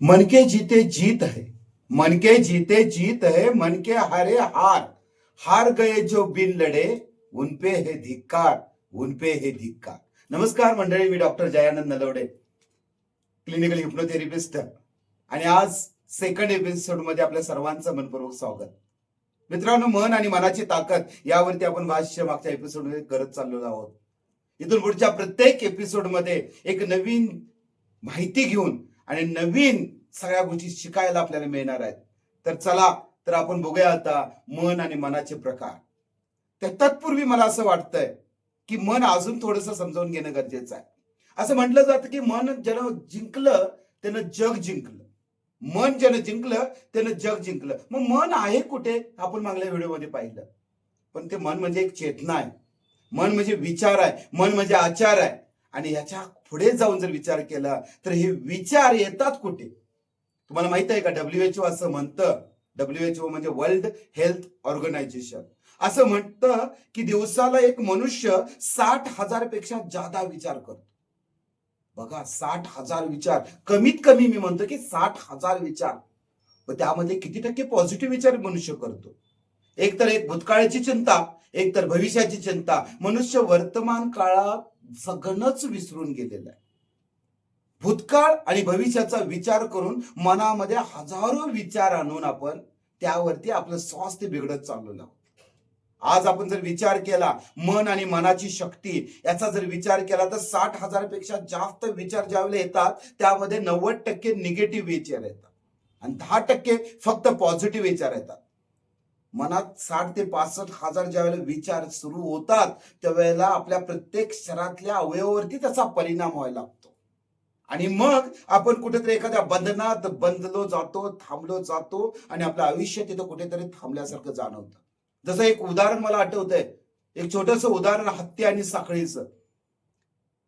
मन के जीते जीत है मन के जीते जीत है मन के हारे हार। हार गए जो बिन लढे उनपे हे धिक्कार उनपे हे धिक्कार। नमस्कार मंडळी मी doctor Jayanand Nalawade clinical hypnotherapist आणि आज सेकंड एपिसोडमध्ये आपल्या सर्वांचं मनपूर्वक स्वागत. मित्रांनो मन आणि मनाची ताकद यावरती आपण भाष्य मागच्या एपिसोडमध्ये करत चाललो आहोत. इथून पुढच्या प्रत्येक एपिसोडमध्ये एक नवीन माहिती घेऊन आणि नवीन सगळ्या गोष्टी शिकायला आपल्याला मिळणार आहेत. तर चला तर आपण बघूया आता मन आणि मनाचे प्रकार. तर तत्पूर्वी मला असं वाटतंय की मन अजून थोडंसं समजावून घेणं गरजेचं आहे. असं म्हटलं जातं की मन ज्यानं जिंकलं त्यानं जग जिंकलं. मन ज्यानं जिंकलं त्यानं जग जिंकलं. मग मन आहे कुठे? आपण मागल्या व्हिडिओमध्ये पाहिलं. पण ते मन म्हणजे एक चेतना आहे. मन म्हणजे विचार आहे. मन म्हणजे आचार आहे. आणि याच्यापुढे जाऊन जर विचार केला तर हे विचार येतात कुठे? तुम्हाला माहीत आहे का? डब्ल्यू एच ओ असं म्हणतं. डब्ल्यू एच ओ म्हणजे वर्ल्ड हेल्थ ऑर्गनायझेशन असं म्हणतं की दिवसाला एक मनुष्य साठ हजारपेक्षा जादा विचार करतो. बघा साठ हजार विचार. कमीत कमी मी म्हणतो की साठ हजार विचार. व त्यामध्ये किती टक्के पॉझिटिव्ह विचार मनुष्य करतो? एक तर एक भूतकाळाची चिंता एक तर भविष्याची चिंता. मनुष्य वर्तमान काळात जगणच विसरून गेलेलं आहे. भूतकाळ आणि भविष्याचा विचार करून मनामध्ये हजारो विचार आणून आपण त्यावरती आपलं स्वास्थ्य बिघडत चाललेलं आहोत. आज आपण जर विचार केला मन आणि मनाची शक्ती याचा जर विचार केला तर साठ हजारपेक्षा जास्त विचार ज्यावेळेला येतात त्यामध्ये नव्वद टक्के निगेटिव्ह विचार येतात. आणि दहा टक्के फक्त पॉझिटिव्ह विचार येतात. मनात साठ ते पासष्ट हजार ज्यावेळेला विचार सुरू होतात त्यावेळेला आपल्या प्रत्येक शहरातल्या अवयवावरती त्याचा परिणाम व्हायला लागतो. आणि मग आपण कुठेतरी एखाद्या बंधनात बंधलो जातो थांबलो जातो आणि आपलं आयुष्य तिथं कुठेतरी थांबल्यासारखं जाणवतं. जसं एक उदाहरण मला आठवतंय. एक छोटस उदाहरण हत्ती आणि साखळीचं.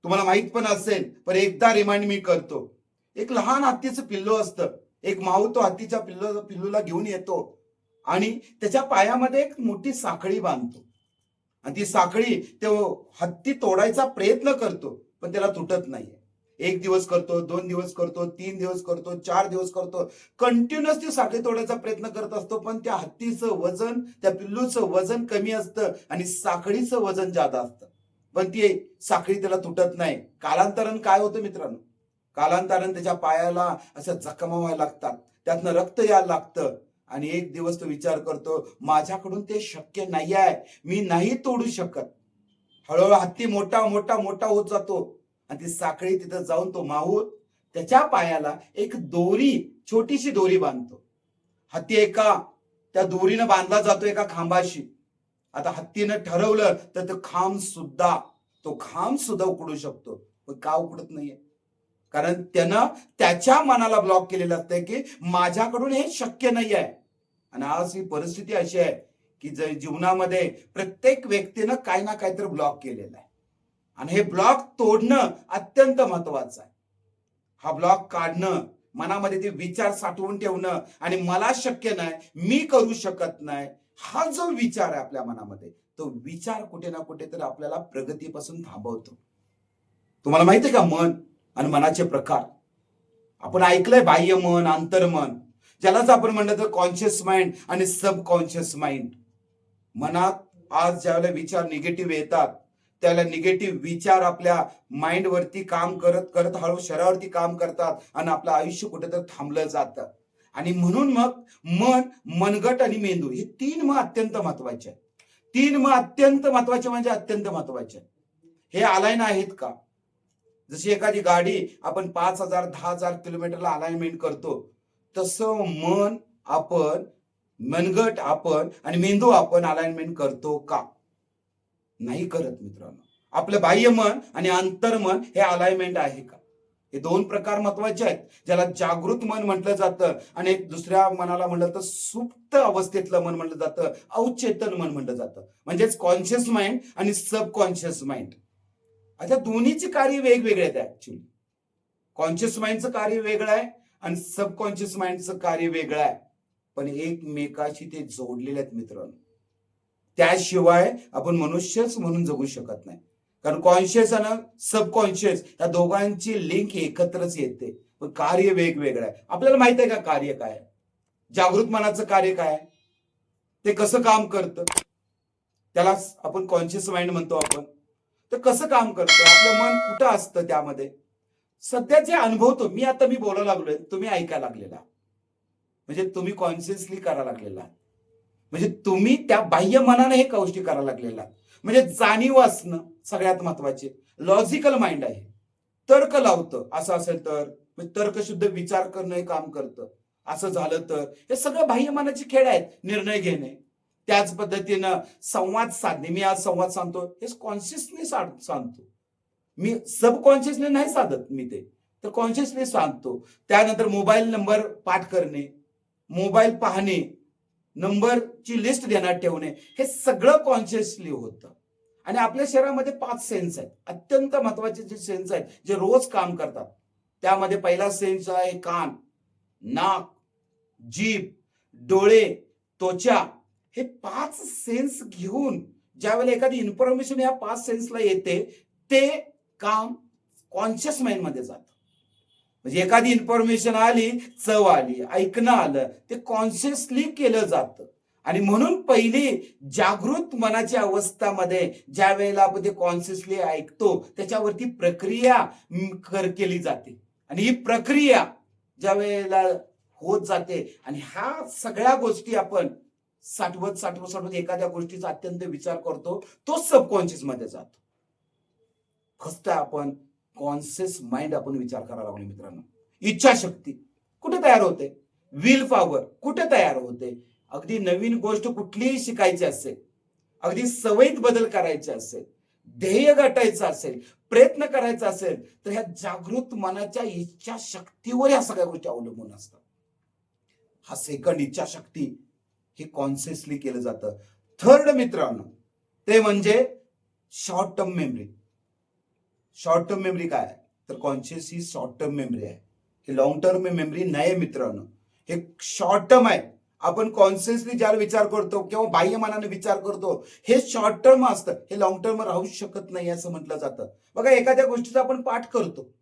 तुम्हाला माहीत पण असेल पण एकदा रिमाइंड मी करतो. एक लहान हत्तीचं पिल्लू असतं. एक माऊ तो हत्तीच्या पिल्लू पिल्लूला घेऊन येतो. आणि त्याच्या पायामध्ये एक मोठी साखळी बांधतो. आणि ती साखळी तो हत्ती तोडायचा प्रयत्न करतो पण त्याला तुटत नाहीये. एक दिवस करतो दोन दिवस करतो तीन दिवस करतो चार दिवस करतो. कंटिन्युअस ती साखळी तोडायचा प्रयत्न करत असतो पण त्या हत्तीचं वजन त्या पिल्लूचं वजन कमी असतं आणि साखळीचं वजन जादा असतं. पण ती साखळी त्याला तुटत नाही. कालांतरण काय होतं मित्रांनो? कालांतरण त्याच्या पायाला असं जखमा व्हायला लागतात. त्यातनं रक्त यायला लागतं. आणि एक दिवस तो विचार करतो माझ्याकडून ते शक्य नाही आहे. मी नाही तोडू शकत. हळूहळू हत्ती मोठा मोठा मोठा होत जातो. आणि ती साखळी तिथं जाऊन तो माहूत त्याच्या पायाला एक दोरी छोटीशी दोरी बांधतो. हत्ती एका त्या दोरीनं बांधला जातो एका खांबाशी. आता हत्तीनं ठरवलं तर तो खांब सुद्धा तो खांब सुद्धा उकडू शकतो. पण का उकडत नाहीये? कारण त्यानं त्याच्या मनाला ब्लॉक केलेलं असतंय की माझ्याकडून हे शक्य नाही आहे आणि आज ही परिस्थिती अशी आहे की जर जीवनामध्ये प्रत्येक व्यक्तीनं काही ना काहीतरी ब्लॉक केलेलं आहे. आणि हे ब्लॉक तोडणं अत्यंत महत्वाचं आहे. हा ब्लॉक काढणं मनामध्ये ते विचार साठवून ठेवणं आणि मला शक्य नाही मी करू शकत नाही हा जो विचार आहे आपल्या मनामध्ये तो विचार कुठे ना कुठे तर आपल्याला प्रगतीपासून थांबवतो. तुम्हाला माहिती आहे का मन आणि मनाचे प्रकार? आपण ऐकलंय बाह्य मन अंतर्मन ज्यालाच आपण म्हणलं तर कॉन्शियस माइंड आणि सबकॉन्शियस माइंड मनात आज ज्यावेळेला विचार निगेटिव्ह येतात त्यावेळेला निगेटिव्ह विचार आपल्या माइंडवरती काम करत करत हळू शरीरावरती काम करतात आणि आपलं आयुष्य कुठेतरी थांबलं जातं. आणि म्हणून मग मन मनगट आणि मेंदू हे तीन मग अत्यंत महत्त्वाचे आहेत. तीन मग अत्यंत महत्त्वाचे म्हणजे अत्यंत महत्त्वाचे हे अलाईन आहेत का? जशी एखादी गाडी आपण पाच हजार दहा हजार किलोमीटरला अलाइनमेंट करतो तसं मन आपण मनगट आपण आणि मेंदू आपण अलाइनमेंट करतो का? नाही करत मित्रांनो. आपलं बाह्य मन आणि अंतर्मन हे अलाइनमेंट आहे का? हे दोन प्रकार महत्त्वाचे आहेत. ज्याला जागृत मन म्हटलं जातं आणि दुसऱ्या मनाला म्हणलं तर सुप्त अवस्थेतलं मन म्हटलं जातं. अवचेतन मन म्हटलं जातं. म्हणजेच कॉन्शियस माइंड आणि सबकॉन्शियस माइंड अच्छा दोन्हीचे कार्य वेगवेगळे आहेत ऍक्च्युली कॉन्शियस माइंडचं कार्य वेगळं आहे आणि सबकॉन्शियस माइंडचं कार्य वेगळं आहे. पण एकमेकाशी ते जोडलेले आहेत मित्रांनो. त्याशिवाय आपण मनुष्यच म्हणून जगू शकत नाही. कारण कॉन्शियस आणि सबकॉन्शियस या दोघांची लिंक एकत्रच येते. पण कार्य वेगवेगळं आहे. आपल्याला माहीत आहे का कार्य काय जागृत मनाचं कार्य काय ते कसं काम करतं? त्याला आपण कॉन्शियस माइंड म्हणतो आपण. तर कसं काम करतं? आपलं मन कुठं असतं त्यामध्ये? सध्या जे अनुभवतो मी आता मी बोलायला लागलोय. तुम्ही ऐकायला लागलेला. म्हणजे तुम्ही कॉन्शियसली करायला लागलेला. म्हणजे तुम्ही त्या बाह्य मनाने हे गोष्टी करायला लागलेला. म्हणजे जाणीव असणं सगळ्यात महत्त्वाचे. लॉजिकल माइंड आहे. तर्क लावतं. असं असेल तर. म्हणजे तर्कशुद्ध विचार करणं हे काम करतं. असं झालं तर. हे सगळं बाह्य मनाचे खेळ आहेत. निर्णय घेणे. त्याच पद्धतीनं संवाद साधणे. मी आज संवाद सांगतो हे कॉन्शियसली सांगतो मी सबकॉन्शियसली नाही साधत मी ते. तर कॉन्शियसली सांगतो. त्यानंतर मोबाईल नंबर पाठ करणे मोबाईल पाहणे नंबरची लिस्ट देण्यात ठेवणे हे सगळं कॉन्शियसली होतं. आणि आपल्या शरीरामध्ये पाच सेन्स आहेत. अत्यंत महत्त्वाचे जे सेन्स आहेत जे रोज काम करतात. त्यामध्ये पहिला सेन्स आहे कान नाक जीभ डोळे त्वचा. हे पाच सेन्स घेऊन ज्यावेळेला एखादी इन्फॉर्मेशन या पाच सेन्सला येते ते काम कॉन्शियस माइंडमध्ये जातं. म्हणजे एखादी इन्फॉर्मेशन आली चव आली ऐकणं आलं ते कॉन्शियसली केलं जातं. आणि म्हणून पहिली जागृत मनाच्या अवस्थामध्ये ज्या वेळेला आपण ते कॉन्शियसली ऐकतो त्याच्यावरती प्रक्रिया कर केली जाते. आणि ही प्रक्रिया ज्या वेळेला होत जाते आणि ह्या सगळ्या गोष्टी आपण साठवत साठवत साठवत एखाद्या गोष्टीचा अत्यंत विचार करतो तो सबकॉन्शियसमध्ये जातो. फक्त आपण कॉन्शियस माइंड आपण विचार करायला लागलो मित्रांनो. इच्छाशक्ती कुठे तयार होते? विल पॉवर कुठे तयार होते? अगदी नवीन गोष्ट कुठलीही शिकायची असेल अगदी सवयीत बदल करायचे असेल ध्येय गाठायचं असेल प्रयत्न करायचा असेल तर ह्या जागृत मनाच्या इच्छाशक्तीवर या सगळ्या गोष्टी अवलंबून असतात. हा सेकंड इच्छाशक्ती हे कॉन्शियसली केलं जातं. थर्ड मित्रांनो ते म्हणजे short term memory short term memory काय तर कॉन्शियस ही शॉर्ट टर्म मेमरी आहे. हे लॉंग टर्म मेमरी नाही मित्रांनो. हे शॉर्ट टर्म आहे. आपण कॉन्शियसली ज्याला विचार करतो किंवा बाह्य मनाने विचार करतो हे शॉर्ट टर्म असतं. हे लॉंग टर्म राहू शकत नाही असं म्हटलं जातं. बघा एखाद्या गोष्टीचा आपण पाठ करतो.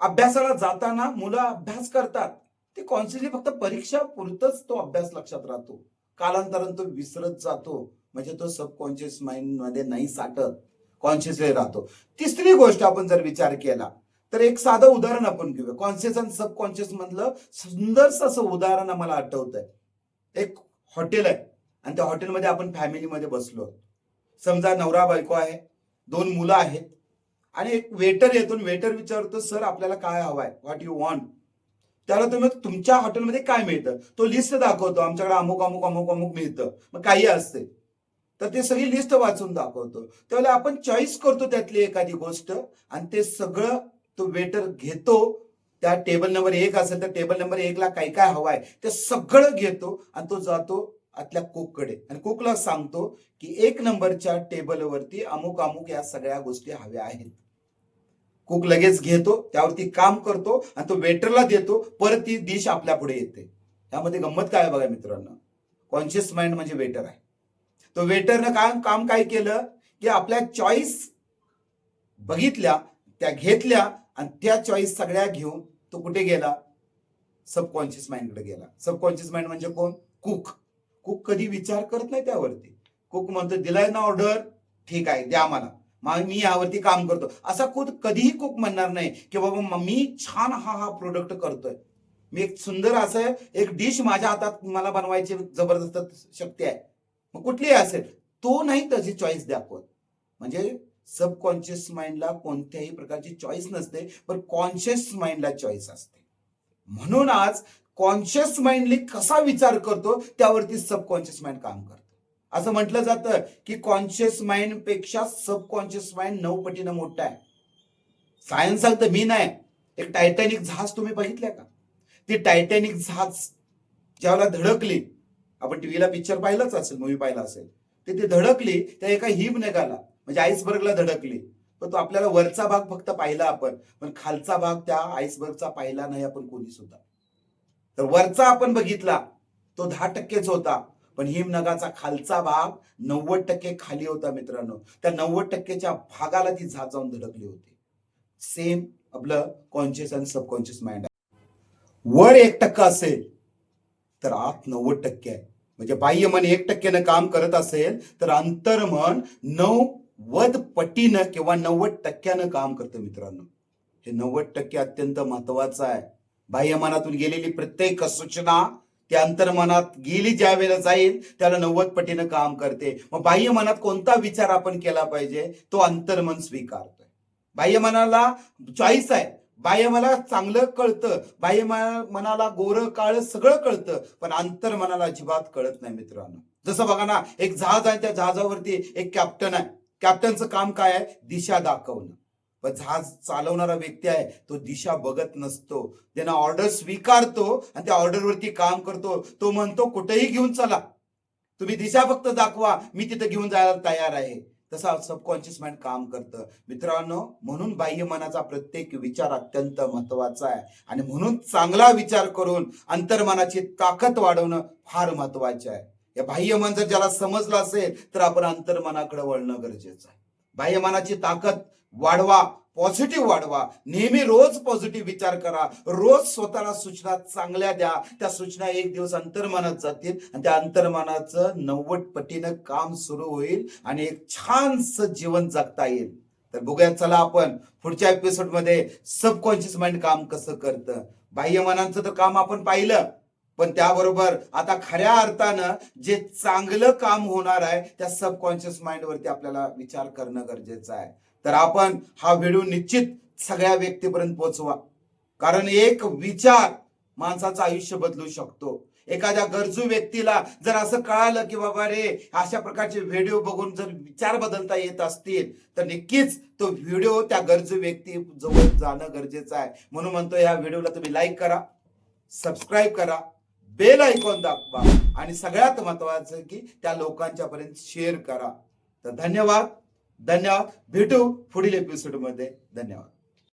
अभ्यासाला जाताना मुलं अभ्यास करतात. ते कॉन्शियसली फक्त परीक्षा पुरतच तो अभ्यास लक्षात राहतो. कालांतरानं तो विसरत जातो. म्हणजे तो सबकॉन्शियस माइंडमध्ये नाही साठत. कॉन्शियसली राहतो. तिसरी गोष्ट आपण जर विचार केला तर एक साधं उदाहरण आपण घेऊया. कॉन्शियस आणि सबकॉन्शियस मधलं सुंदरस असं उदाहरण आम्हाला आठवत आहे एक हॉटेल आहे आणि त्या हॉटेलमध्ये आपण फॅमिलीमध्ये बसलो. समजा नवरा बायको आहे दोन मुलं आहेत आणि एक वेटर येतो वेटर विचारतो सर आपल्याला काय हवाय? व्हॉट यू वॉन्ट त्याला तुम्ही तुमच्या हॉटेलमध्ये काय मिळतं? तो लिस्ट दाखवतो. आमच्याकडे अमुक अमुक अमुक अमुक मिळतं. मग काही असते. तर ते सगळी लिस्ट वाचून दाखवतो. त्यावेळेला आपण चॉईस करतो त्यातली एखादी गोष्ट आणि ते सगळं तो वेटर घेतो. त्या टेबल नंबर एक असेल तर टेबल नंबर एकला काय काय हवाय ते सगळं घेतो आणि तो जातो आतल्या कुककडे. आणि कुकला सांगतो की एक नंबरच्या टेबलवरती अमुक अमुक या सगळ्या गोष्टी हव्या आहेत. कुक लगेच घेतो त्यावरती काम करतो आणि तो वेटरला देतो परत ती डिश आपल्या पुढे येते. त्यामध्ये गंमत काय बघा मित्रांनो. कॉन्शियस माइंड म्हणजे वेटर आहे. तो वेटरनं काय काम काय केलं? की आपल्या चॉईस बघितल्या त्या घेतल्या आणि त्या चॉईस सगळ्या घेऊन तो कुठे गेला? सबकॉन्शियस माइंडकडे गेला. सबकॉन्शियस माइंड म्हणजे कोण? कुक कुक कधी विचार करत नाही त्यावरती. कुक म्हणतो दिलाय ना ऑर्डर ठीक आहे द्या मला. मग मी यावरती काम करतो. असा कुक कधीही कुक म्हणणार नाही की बाबा मी छान हा हा प्रोडक्ट करतोय. मी एक सुंदर असं एक डिश माझ्या हातात मला बनवायची जबरदस्त शक्ती आहे. मग कुठलीही असेल तो नाही त्याची चॉईस दाखवत. म्हणजे सबकॉन्शियस माइंडला कोणत्याही प्रकारची चॉईस नसते पण कॉन्शियस माइंडला चॉईस असते. म्हणून आज कॉन्शियस माइंडली कसा विचार करतो त्यावरती सबकॉन्शियस माइंड काम करतो. असं म्हटलं जातं की कॉन्शियस माइंडपेक्षा सबकॉन्शियस माइंड नऊ पटीनं मोठा आहे. सायन्स सांगतं मी नाही. एक टायटॅनिक जहाज तुम्ही बघितल्या का? ती टायटॅनिक जहाज ज्यावेळेला धडकली आपण टीव्हीला पिक्चर पाहिलाच असेल मूवी पाहिला असेल. ते ती धडकली त्या एका हिम निघाला. म्हणजे आईसबर्गला धडकली. पण तो आपल्याला वरचा भाग फक्त पाहिला आपण. पण खालचा भाग त्या आईसबर्गचा पाहिला नाही आपण कोणी सुद्धा. तर वरचा आपण बघितला तो दहा टक्केच होता. पण हिमनगाचा खालचा भाग नव्वद टक्के खाली होता मित्रांनो. त्या नव्वद टक्केच्या भागाला ती झाज जाऊन धडकली होती. सेम आपलं कॉन्शियस आणि सबकॉन्शियस माइंड वर एक टक्का असेल तर आत नव्वद टक्के आहे. म्हणजे बाह्य मन एक टक्क्यानं काम करत असेल तर अंतर्मन नव्वद पटीनं किंवा नव्वद टक्क्यानं काम करतं मित्रांनो. हे नव्वद टक्के अत्यंत महत्वाचं आहे. बाह्य मनातून गेलेली प्रत्येक सूचना त्या अंतर्मनात गेली ज्या वेळेला जाईल त्याला नव्वद पटीनं काम करते. मग बाह्य मनात कोणता विचार आपण केला पाहिजे? तो अंतर्मन स्वीकारतोय. बाह्य मनाला चॉईस आहे. बाह्य मला चांगलं कळतं. बाह्य मनाला गोरं काळ सगळं कळतं. पण अंतर मनाला अजिबात कळत नाही मित्रांनो. जसं बघा ना एक जहाज आहे त्या जहाजावरती एक कॅप्टन आहे. कॅप्टनचं काम काय आहे? दिशा दाखवणं. पण जहाज चालवणारा व्यक्ती आहे तो दिशा बघत नसतो. त्यांना ऑर्डर स्वीकारतो आणि त्या ऑर्डरवरती काम करतो. तो म्हणतो कुठेही घेऊन चला. तुम्ही दिशा फक्त दाखवा. मी तिथे घेऊन जायला तयार आहे. तसा सबकॉन्शियस माइंड काम करतं. मित्रांनो म्हणून बाह्य मनाचा प्रत्येक विचार अत्यंत महत्त्वाचा आहे. आणि म्हणून चांगला विचार करून अंतर्मनाची ताकद वाढवणं फार महत्त्वाचे आहे. या बाह्य मन जर ज्याला समजलं असेल तर आपण अंतर्मनाकडे वळणं गरजेचं आहे. बाह्य मनाची ताकद वाढवा पॉझिटिव्ह वाढवा. नेहमी रोज पॉझिटिव्ह विचार करा. रोज स्वतःला सूचना चांगल्या द्या. त्या सूचना एक दिवस अंतर्मानात जातील आणि त्या अंतर्मानाचं नव्वद पटीनं काम सुरू होईल आणि एक छानसं जीवन जगता येईल. तर बघूया चला आपण पुढच्या एपिसोडमध्ये सबकॉन्शियस माइंड काम कसं करतं. बाह्य मनांचं तर काम आपण पाहिलं. पण त्याबरोबर आता खऱ्या अर्थानं जे चांगलं काम होणार आहे त्या सबकॉन्शियस माइंड वरती आपल्याला विचार करणं गरजेचं आहे. तर आपण हा व्हिडिओ निश्चित सगळ्या व्यक्तीपर्यंत पोहोचवा. कारण एक विचार माणसाचं आयुष्य बदलू शकतो. एखाद्या गरजू व्यक्तीला जर असं कळालं की बाबा रे अशा प्रकारचे व्हिडिओ बघून जर विचार बदलता येत असतील तर नक्कीच तो व्हिडिओ त्या गरजू व्यक्ती जवळ जाणं गरजेचं आहे. म्हणून म्हणतो या व्हिडिओला तुम्ही लाईक करा सबस्क्राईब करा बेल ऐकून दाखवा आणि सगळ्यात महत्वाचं की त्या लोकांच्या पर्यंत शेअर करा. तर धन्यवाद. धन्यवाद. भेटू पुढील एपिसोडमध्ये धन्यवाद.